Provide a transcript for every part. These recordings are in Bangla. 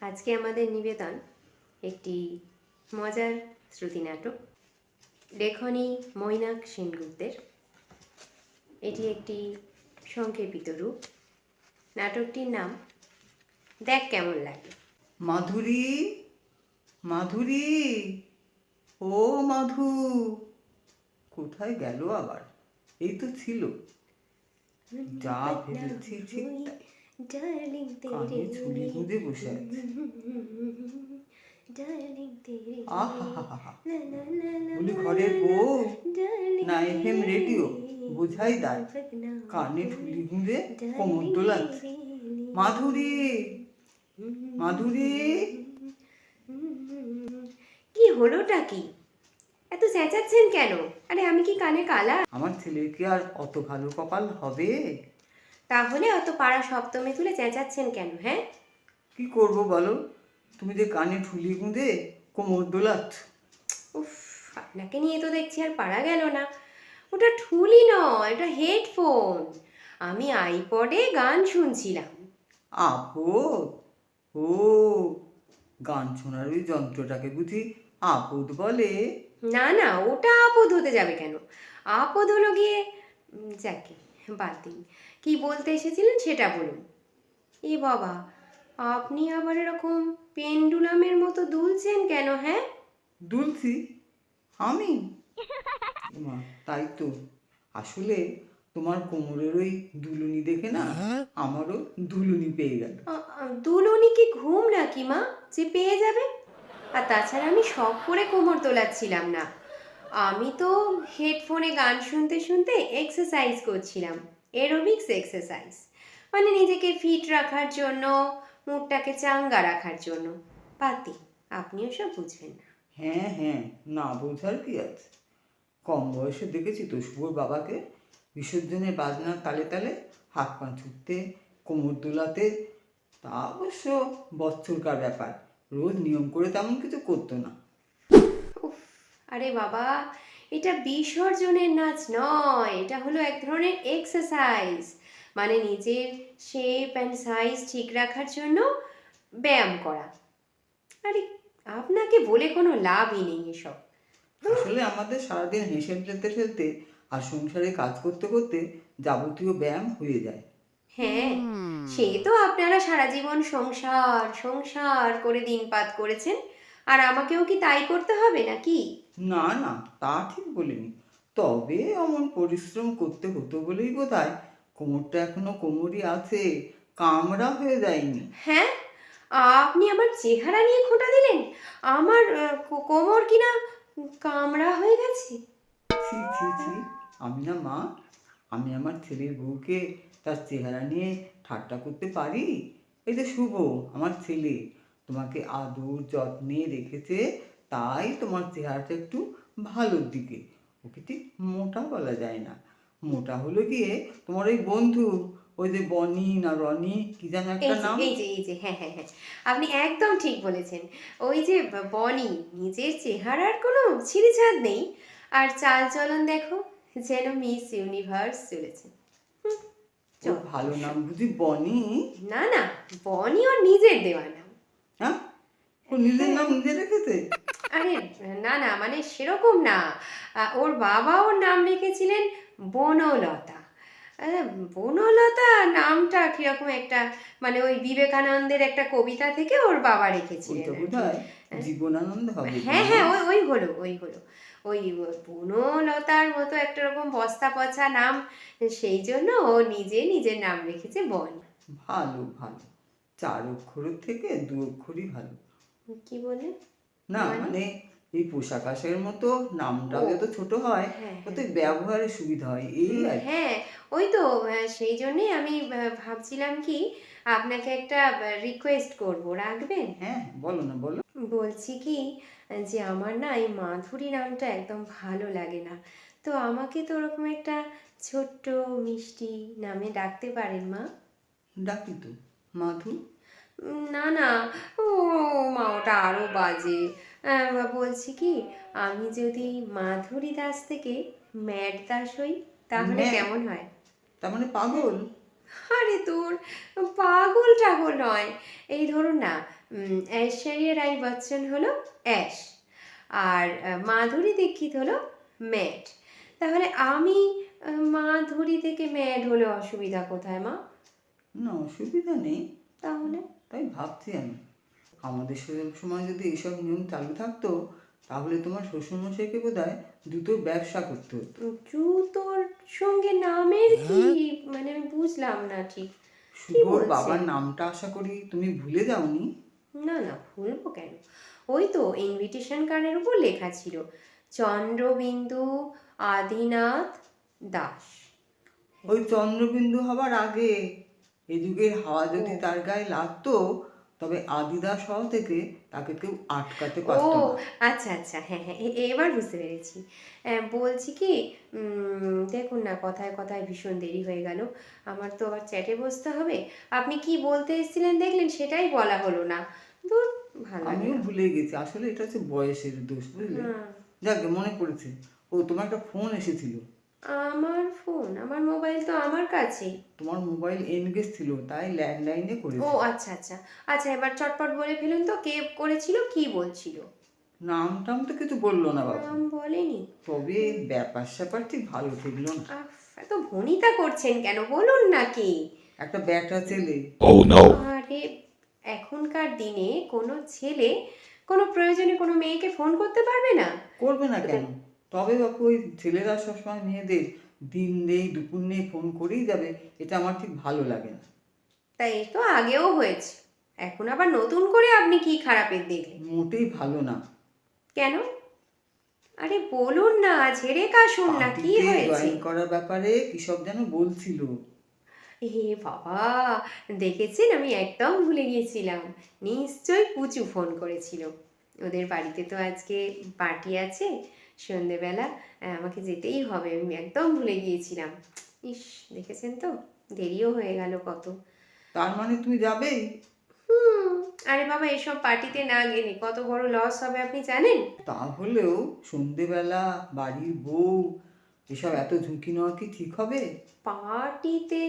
আজকে আমাদের নিবেদন একটি মজার শ্রুতি নাটক লেখনী মৈনাক সেনগুপ্তের। এটি একটি সংক্ষেপিত রূপ। নাটকটির নাম দেখ কেমন লাগে। মাধুরী মাধুরী ও মাধু কোথায় গেল আবার? এই তো ছিল। যা ভেবেছি ঠিক তাই। ডার্লিং কানে ছুরি গুঁজে বসে আছে। ডার্লিং তেরে বলি ঘরের বউ না এফএম রেডিও বোঝাই দায় কানে ঠুলি গুঁজে কোমর দোলাচ্ছে। মাধুরী মাধুরী। কি হলোটা কি? এত চেঁচাচ্ছেন কেন? আরে আমি কি কানে কালা আমার ছেলের কি আর অত ভালো কপাল হবে? তাহলে অত পাড়া সপ্তমে তুলে চেঁচাচ্ছেন কেন হ্যাঁ? কি করব বলো? তুমি যে কানে ঠুলি গুঁজে কোমর দোলাচ্ছ উফ আপনাকে নিয়ে তো দেখছি আর পারা গেল না। ওটা ঠুলি নয় ওটা হেডফোন। আমি আইপডে গান শুনছিলাম। আপদ? ও গান শোনার ওই যন্ত্রটাকে বুঝি আপদ বলে। না না ওটা আপদ হতে যাবে কেন? আপদ হলো গিয়ে যাকে বাদ দিন। কি বলতে এসেছিলেন সেটা বলুন। এ বাবা আপনি আবার এরকম পেন্ডুলামের মতো দুলছেন কেন হ্যাঁ? দুলছি? আমি? মা তাই তো। আসলে তোমার কোমরের ওই দুলুনি দেখে না আমারও দুলুনি পেয়ে গেল। দুলুনি কি ঘুম নাকি মা যে পেয়ে যাবে? আর তাছাড়া আমি শখ করে কোমর তোলাচ্ছিলাম না। আমি তো হেডফোনে গান শুনতে শুনতে এক্সারসাইজ করছিলাম। এরোবিক্স এক্সারসাইজ মানে নিজেকে ফিট রাখার জন্য মুডটাকে চাঙ্গা রাখার জন্য। পাতি আপনি ওসব বুঝবেন না। হ্যাঁ হ্যাঁ না বোঝার কি আছে? কম বয়সে দেখেছি তো শুভর বাবাকে বিসর্জনের বাজনার তালে তালে হাত পা ছুটতে কোমর দোলাতে। তা অবশ্য বচ্চরকার ব্যাপার রোজ নিয়ম করে তেমন কিছু করতো না। উফ আরে বাবা এটা বিসর্জনের নাচ নয় এটা হলো এক ধরনের এক্সারসাইজ মানে নিজের শেপ অ্যান্ড সাইজ ঠিক রাখার জন্য ব্যায়াম করা। আরে আপনাকে বলে কোনো লাভই নেই এসব। আসলে আমাদের সারাদিন হেসে ফেলতে ফেলতে আর সংসারে কাজ করতে করতে যাবতীয় ব্যায়াম হয়ে যায়। হ্যাঁ সে তো আপনারা সারা জীবন সংসার সংসার করে দিনপাত করেছেন। আর আমাকেও কি তাই করতে হবে নাকি? না না তা ঠিক বলিনি। তবে অমন পরিশ্রম করতে হতো বলেই বোধ হয় কোমরটা এখনও কোমরই আছে কামড়া হয়ে যায়নি। হ্যাঁ? আপনি আমার চেহারা নিয়ে খোঁটা দিলেন? আমার কোমর কিনা কামড়া হয়ে গেছে? ছি ছি ছি আমি না মা আমি আমার ছেলের বউকে তার চেহারা নিয়ে ঠাট্টা করতে পারি? এই যে শুভ আমার ছেলে। তোমাকে আদর যত্নে রেখেছে তাই তোমার চেহারাটা একটু ভালোর দিকে। ওকে ঠিক মোটা বলা যায় না। মোটা হলো গিয়ে তোমার ওই বন্ধু ওই যে বনি না রনি কি যেন একটা নাম। এই যে এই যে হ্যাঁ হ্যাঁ হ্যাঁ। আপনি একদম ঠিক বলেছেন। ওই যে বনি নিজের চেহারার কোনো ছিঁড়িছাদ নেই। আর চাল চলন দেখো যেন মিস ইউনিভার্স চলেছে। ভালো নাম বুঝি বনি? না না বনি ওর নিজের দেওয়া নাম। হ্যাঁ? ও নিজের নাম নিজে রেখেছে? আরে না না মানে সেরকম না। ওর বাবা ওর নাম রেখেছিলেন বনলতা। বনলতা নামটা কীরকম একটা মানে ওই বিবেকানন্দের একটা কবিতা থেকে ওর বাবা রেখেছিলেন। হয়। জীবনানন্দ হবে হ্যাঁ হ্যাঁ ওই ওই হলো ওই হলো। ওই বনলতার মতো একটা রকম বস্তা পচা নাম সেই জন্য ও নিজে নিজের নাম রেখেছে বন। ভালো ভালো। চার অক্ষরের থেকে দু অক্ষরই ভালো। কি বলে? না মানে? মানে এই পোশাক আশাকের মতো নামটাও ও। যত ছোট হয় হ্যাঁ তত ব্যবহারের সুবিধা হয় এই আর। হ্যাঁ ওই তো সেই জন্যই আমি ভাবছিলাম কি আপনাকে একটা রিকোয়েস্ট করব রাখবেন? হ্যাঁ বলো না বলো। বলছি কি যে আমার না এই মাধুরী নামটা একদম ভালো লাগে না। তো আমাকে তো ওরকম একটা ছোট্ট মিষ্টি নামে ডাকতে পারেন মা? ডাকি তো। মাধু? না না ও মা ওটা আরও বাজে। বলছি কি আমি যদি মাধুরী দাস থেকে ম্যাড দাস হই তাহলে কেমন হয়? তার মানে পাগল? আরে তোর পাগল টাগল নয়। এই ধরুন না ঐশ্বরিয়া রাই বচ্চন হলো অ্যাশ আর মাধুরী দীক্ষিত হলো ম্যাড তাহলে আমি মাধুরী থেকে ম্যাড হলে অসুবিধা কোথায় মা? না অসুবিধা নেই। তাহলে? তাই ভাবছি আমি। আমাদের সময় যদি এইসব নিয়ম চালু থাকতো তাহলে তোমার শ্বশুরমশাইকে বোধ হয় দুটো ব্যবসা করতে হতো। জুতোর সঙ্গে নামের কি? মানে আমি বুঝলাম না ঠিক। শুভর? বাবার নামটা আশা করি তুমি ভুলে যাওনি? না না ভুলবো কেন? ওই তো ইনভিটেশন কার্ডের উপর লেখা ছিল চন্দ্রবিন্দু আদিনাথ দাস। ওই চন্দ্রবিন্দু হবার আগে। এ যুগের হাওয়া যদি তার গায়ে লাগতো তবে আদিদা হওয়া থেকে তাকে কেউ আটকাতে পারত ও আচ্ছা আচ্ছা হ্যাঁ হ্যাঁ এবার বুঝতে পেরেছি। বলছি কি দেখুন না কথায় কথায় ভীষণ দেরি হয়ে গেল। আমার তো আবার চ্যাটে বসতে হবে। আপনি কি বলতে এসেছিলেন দেখলেন সেটাই বলা হলো না। দূর ভালো আমিও ভুলে গেছি আসলে এটা হচ্ছে বয়সের দোষ বুঝলে? হুম। যাক মনে পড়েছে। ও তোমার একটা ফোন এসেছিল। আমার ফোন আমার মোবাইল তো আমার কাছেই। তোমার মোবাইল এনগেজ ছিল তাই ল্যান্ডলাইনে ও আচ্ছা আচ্ছা। আচ্ছা এবার চটপট বলে ফেলুন তো কে করেছিল কি বলছিল? নাম টাম তো কিছু বলল না বাবা। নাম বলেনি। তবে ব্যাপার স্যাপার ঠিক ভালো ঠেকলো না। আফ, এত ভনিতা করছেন কেন বলুন নাকি একটা ব্যাটা ছেলে। Oh no. আরে এখনকার দিনে কোনো ছেলে কোনো প্রয়োজনে কোনো মেয়েকে ফোন করতে পারবে না? করবে না কেন? তবে বাপু ওই ছেলেরা সবসময় মেয়েদের দিন নেই দুপুর নেই ফোন করেই যাবে এটা আমার ঠিক ভালো লাগে না। তাই তো আগেও হয়েছে। এখন আবার নতুন করে আপনি কি খারাপের দেখলেন? মোটেই ভালো না। কেন? আরে বলুন না ঝেড়ে কাশুন না কি হয়েছে? জয়েন করার ব্যাপারে কি সব যেন বলছিল? হে বাবা দেখেছেন আমি একদম ভুলে গিয়েছিলাম। নিশ্চয়ই পুচু ফোন করেছিল। ওদের বাড়িতে তো আজকে পার্টি আছে। সন্ধেবেলা আমাকে যেতেই হবে আমি একদম ভুলে গিয়েছিলাম। ইস দেখেছেন তো? দেরিও হয়ে গেল কত। তার মানে তুমি যাবেই? হুম আরে বাবা এসব পার্টিতে না গেলে কত বড় লস হবে আপনি জানেন? তাহলেও সন্ধেবেলা বাড়ির বউ এসব এত ঝুঁকি নেওয়া কি ঠিক হবে? পার্টিতে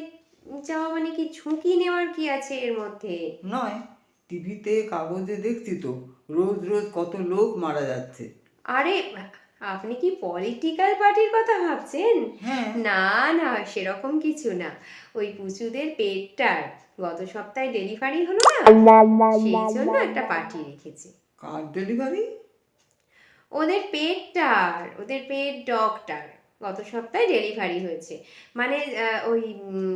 যাওয়া মানে কি ঝুঁকি নেওয়ার কি আছে এর মধ্যে? নয় টিভিতে কাগজে দেখছি তো রোজ রোজ কত লোক মারা যাচ্ছে। আরে আপনি কি পলিটিক্যাল পার্টির কথা ভাবছেন? হ্যাঁ। না না সেরকম কিছু না। ওই পুচুদের পেটটার গত সপ্তাহে ডেলিভারি হলো না? সেই জন্য একটা পার্টি রেখেছে। কার ডেলিভারি ওদের পেটটার ওদের পেট ডগটার গত সপ্তাহে ডেলিভারি হয়েছে। মানে ওই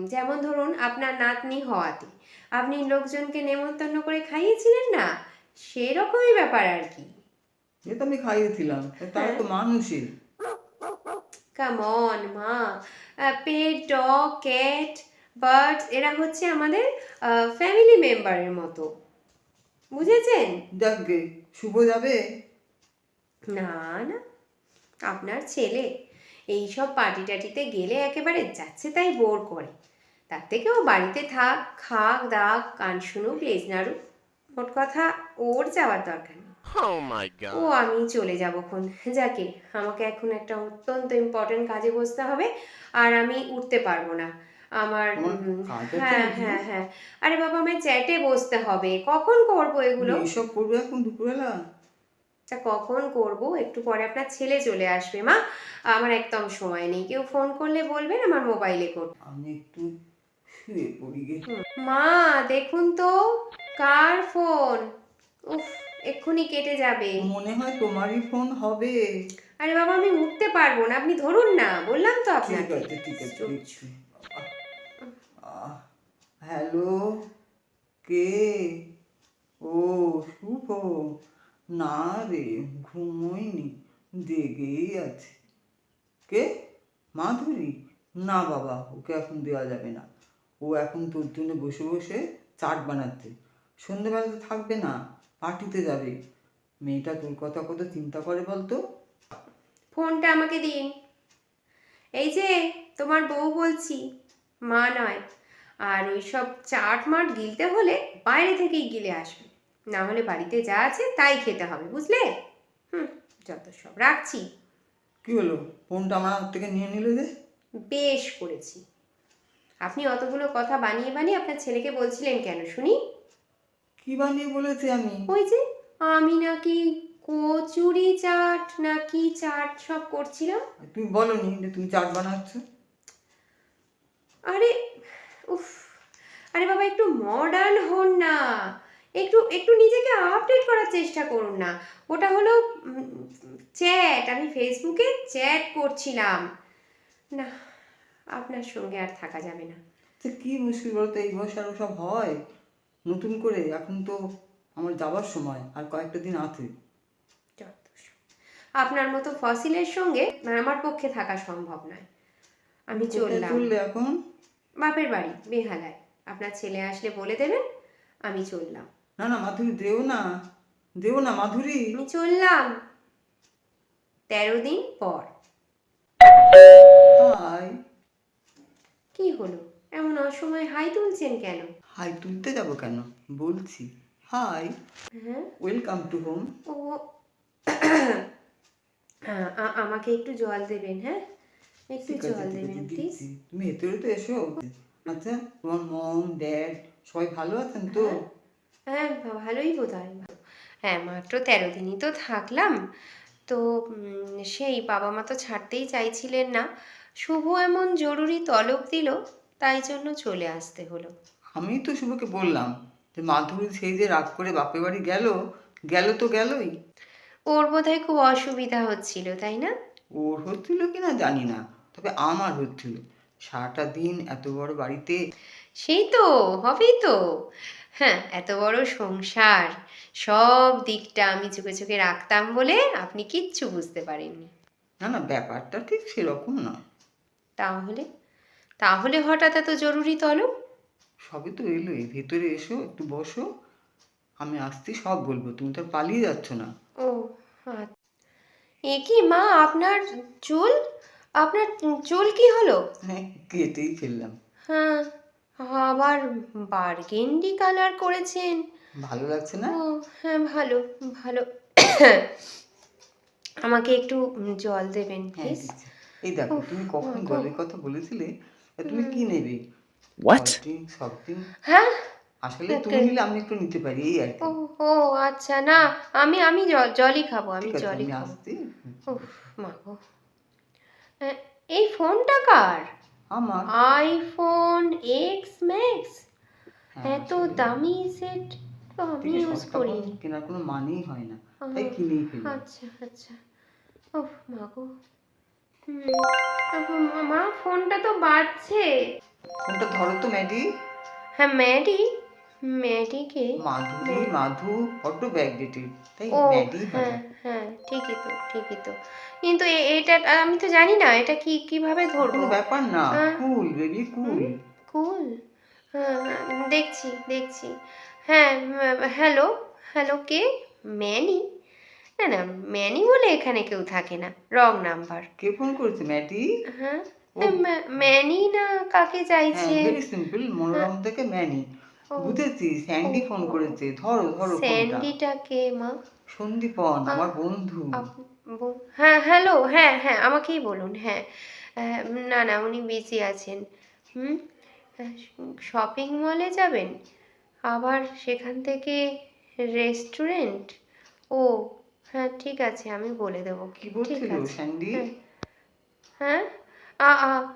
যেমন ধরুন আপনার নাতনি হওয়াতে। আপনি লোকজনকে নেমন্তন্ন করে খাইয়েছিলেন না? সেরকমই ব্যাপার আর কি। তো আমি খাইয়েছিলাম তারা তো মানুষই মা। পেট ডগ ক্যাট বার্ডস এরা হচ্ছে আমাদের ফ্যামিলি মেম্বারের মতো। বুঝেছেন? যাকগে শুভ যাবে। না না। আপনার ছেলে এই সব পার্টি টাটিতে গেলে একেবারে যাচ্ছে তাই বোর করে। তার থেকে ও বাড়িতে থাক খাক দাক কান শুনুক লেজ নাড়ুক। মোট কথা ওর যাওয়ার দরকার নেই। ও আমি চলে যাব খন যাকে আমাকে এখন একটা অত্যন্ত ইম্পর্টেন্ট কাজে বসতে হবে আর আমি উঠতে পারব না। আমার হ্যাঁ হ্যাঁ হ্যাঁ। আরে বাবা আমি চ্যাটে বসতে হবে। কখন করব এগুলো? এসব করবে এখন দুপুরবেলা? তা কখন করব? একটু পরে আপনার ছেলে চলে আসবে মা। আমার একদম সময় নেই। কেউ ফোন করলে বলবেন আমার মোবাইলে কর আমি একটু শুয়ে পড়ি মা দেখুন তো কার ফোন উফ। এক্ষুনি কেটে যাবে। মনে হয় তোমারই ফোন হবে। আরে বাবা আমি উঠতে পারব না আপনি ধরুন না বললাম তো ঠিক আপনাকে। আছে ঠিক আছে দেখছি আহ, হ্যালো কে? ও শুভ। না রে ঘুমোইনি জেগেই আছে। কে? মাধুরী? না বাবা ওকে এখন দেওয়া যাবে না। ও এখন তোর জন্য বসে বসে চাট বানাচ্ছে। সন্ধ্যেবেলা তো থাকবে না। পার্টিতে যাবে। মেয়েটা তোর কথা কত চিন্তা করে বলতো? ফোনটা আমাকে দিন। এই যে তোমার বউ বলছি। মা নয়। আর ওই সব চাট মাট গিলতে হলে বাইরে থেকেই গিলে আসবে। না হলে বাড়িতে যা আছে তাই খেতে হবে বুঝলে? হুম যত সব রাখছি। কি হলো? ফোনটা আমার হাত থেকে নিয়ে নিলে যে? বেশ করেছি। আপনি অতগুলো কথা বানিয়ে বানিয়ে আপনার ছেলেকে বলছিলেন কেন শুনি? কি বানিয়ে বলেছি আমি? ওই যে আমি নাকি কচুরি চাট নাকি চাট সব করছিলাম। তুমি বলনি যে তুমি চাট বানাচ্ছ। আরে উফ আরে বাবা একটু মডার্ন হন না। একটু একটু নিজেকে আপডেট করার চেষ্টা করুন না। ওটা হলো চ্যাট আমি ফেসবুকে চ্যাট করছিলাম। না আপনার সঙ্গে আর থাকা যাবে না। তো কি মুশকিল বলতো? এই বয়সে আরও সব হয়। নতুন করে এখন তো আমার যাবার সময় আর কয়েকটা দিন আছে। আপনার মতো ফসিলের সঙ্গে আমার পক্ষে থাকা সম্ভব নয়। আমি চললাম। এখন? বাপের বাড়ি বেহালায় আপনার ছেলে আসলে বলে দেবেন আমি চললাম। না না মাধুরী দেও না। দেও না মাধুরী। আমি চললাম। তেরো দিন পর। হাই। কি হলো? এমন অসময়ে হাই তুলছেন কেন? হাই তুলতে যাব কেন? বলছি হাই হ্যাঁ? ওয়েলকাম টু হোম ও আ- আমাকে একটু জল দেবেন হ্যাঁ? একটু জল দেবেন প্লিজ তুমি হেঁটে হেঁটে এসো? আচ্ছা তোমার মম ড্যাড সবাই ভালো আছেন তো? হ্যাঁ ভালোই বোধ হয় হ্যাঁ মাত্র তেরো দিনই তো থাকলাম। তো সেই বাবা মা তো ছাড়তেই চাইছিলেন না। শুভ এমন জরুরি তলব দিল তাই জন্য চলে আসতে হলো। আমি তো শুভকে বললাম যে মাধুরী সেই যে রাগ করে বাপের বাড়ি গেল গেল তো গেলই। ওর বোধহয় খুব অসুবিধা হচ্ছিল তাই না? ওর হচ্ছিল কি না জানি না তবে আমার হচ্ছিল। সারাটা দিন এত বড় বাড়িতে। সেই তো হবেই তো। হ্যাঁ এত বড় সংসার সব দিকটা আমি চোখে চোখে রাখতাম বলে আপনি কিচ্ছু বুঝতে পারেননি। না না ব্যাপারটা ঠিক সেরকম নয়। তাহলে? তাহলে হঠাৎ এত জরুরি তলব? সবে তো এলোই। ভেতরে এসো একটু বসো। আমি আসছি সব বলব। তুমি তো পালিয়ে যাচ্ছ না। ও আচ্ছা। এ কি মা আপনার চুল? আপনার চুল কি হলো? হ্যাঁ কেটেই ফেললাম। হ্যাঁ আবার বার্গেন্ডি কালার করেছেন। ভালো লাগছে না? ও হ্যাঁ ভালো ভালো। আমাকে একটু জল দেবেন হ্যাঁ প্লিজ এই দেখো তুমি কখন মা কথা বলেছিলে তুমি কি নেবে? What? সব হ্যাঁ? আসলে তুমি নিলে আমি একটু নিতে পারি এই আর কি। ও ও আচ্ছা না আমি আমি জলই খাব আমি জলই খাব। মা গো। এই ফোনটা কার? আমার। IPhone X Max. হ্যাঁ, এত দামি সেট তো আমি ইউজ কেনার কোনো মানেই হয় না। তাই কিনেই ফেলি। আচ্ছা আচ্ছা। ওহ মা গো। হুম আহ, মা ফোনটা তো বাজছে। ফোনটা ধরো তো ম্যাডি। হ্যাঁ ম্যাডি ম্যাডিকে Madhuri Madhu auto bag dated তাই ম্যাডি হ্যাঁ। হ্যাঁ ঠিকই তো ঠিকই তো। কিন্তু এটা আমি তো জানি না এটা কি কীভাবে ধরবো? ব্যাপার না হ্যাঁ। Cool baby cool. কুল? হ্যাঁ হ্যাঁ, দেখছি দেখছি। হ্যাঁ হ্যালো হ্যালো কে? ম্যানি? না না ম্যানি বলে এখানে কেউ থাকে না রং নাম্বার কে ফোন করেছে ম্যাডি হ্যাঁ। হ্যাঁ, ম্যানি না কাকে হ্যাঁ চাইছে ভেরি সিম্পল মনোরম থেকে ম্যানি। বুঝেছি স্যান্ডি ফোন করেছে ধরো ধরো স্যান্ডিটা কে মা? সন্দীপন আমার বন্ধু। হ্যাঁ হ্যালো হ্যাঁ হ্যাঁ আমাকেই বলুন হ্যাঁ। না না উনি বিজি আছেন। হুম? শপিং মলে যাবেন? আবার সেখান থেকে রেস্টুরেন্ট ও হ্যাঁ ঠিক আছে আমি বলে দেবো। কি ঠিক বলছিল আছে। স্যান্ডি হ্যাঁ। হ্যাঁ? আ- আ-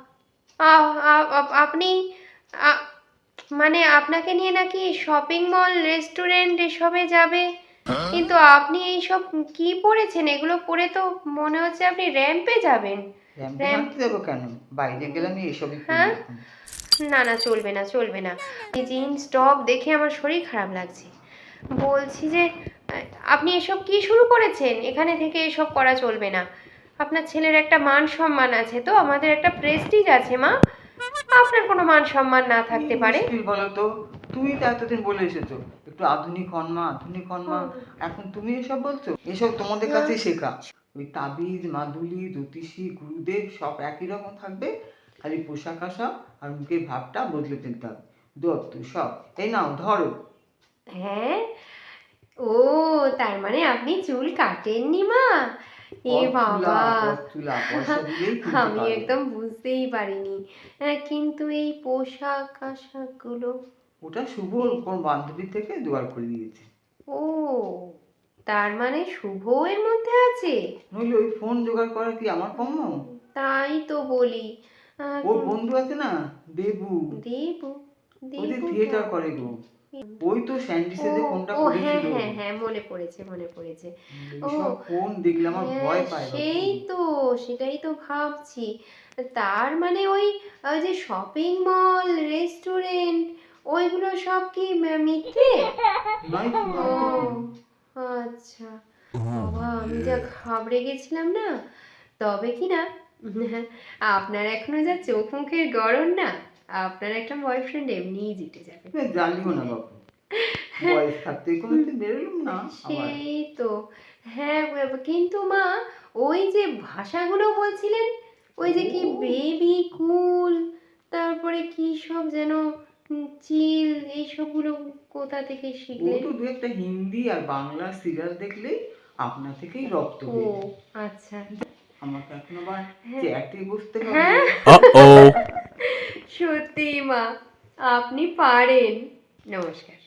আ- আ- আপ- আপনি মানে আপনাকে নিয়ে নাকি শপিং মল রেস্টুরেন্ট এসবে যাবে। কিন্তু আপনি এইসব কি পরেছেন এগুলো পরে তো মনে হচ্ছে আপনি র্যাম্পে যাবেন। কেন? বাইরে গেলে আমি এসবই হ্যাঁ? না না চলবে না চলবে না। এই জিন্স টপ দেখে আমার শরীর খারাপ লাগছে। বলছি যে আপনি এসব কি শুরু করেছেন? এখানে থেকে এসব করা চলবে না। আপনার ছেলের একটা মান সম্মান আছে তো আমাদের একটা প্রেস্টিজ আছে মা। আপনার কোনো মান সম্মান না থাকতে পারে। মুশকিল বলো তুমি তো এতদিন বলে এসেছ। একটু আধুনিক হন মা আধুনিক হন মা। এখন তুমি এসব বলছো? এসব তোমাদের কাছে শেখা। ওই তাবিজ মাদুলি জ্যোতিষী গুরুদেব সব একই রকম থাকবে। খালি পোশাক আশাক আর মুখের ভাবটা বদলে ফেলতে হবে। দত্ত সব। এই নাও ধরো। হ্যাঁ? ও তার মানে আপনি চুল কাটেননি মা? এ বাবা। আমি একদম বুঝতেই পারিনি। কিন্তু এই পোশাক আশাকগুলো। ওটা শুভ কোন বান্ধবী থেকে জোগাড় করে দিয়েছে। ও তার মানে শুভ এর মধ্যে আছে? নইলে ওই ফোন জোগাড় করা কি আমার কম তাই তো বলি। ওর বন্ধু আছে না দেবু। দেবু দেবু থিয়েটার করে গো। ওই তো স্যান্ডিসে যে ও, ফোনটা ও হ্যাঁ হ্যাঁ হ্যাঁ মনে পড়েছে মনে পড়েছে। ও, ফোন দেখলে আমার ভয় হ্যাঁ, পায় সেই তো সেটাই তো ভাবছি। তার মানে ওই যে শপিং মল রেস্টুরেন্ট ওইগুলো সব কি মিথ্যে? আচ্ছা। বাবা আমি যা ঘাবড়ে গেছিলাম না। তবে কি না আপনার এখনও যা চোখ মুখের গড়ন না আপনার একটা বয়ফ্রেন্ড এমনিই জিতে যাবে। জানিও না বাবু। বয়স থাকতে কোনো বেরোলাম না সেই তো হ্যাঁ কিন্তু মা ওই যে ভাষাগুলো বলছিলেন ওই যে কি বেবি কুল তারপরে কি সব যেন চিল এইসবগুলো কোথা থেকে ও শিখলেন তো দু একটা হিন্দি আর বাংলা সিরিয়াল দেখলে আপনা থেকেই রক্ত ও বের হয়। আচ্ছা। আমাকে এখন আবার হ্যাঁ। চ্যাটে বসতে হবে। হ্যাঁ. সত্যি মা আপনি পারেন। নমস্কার।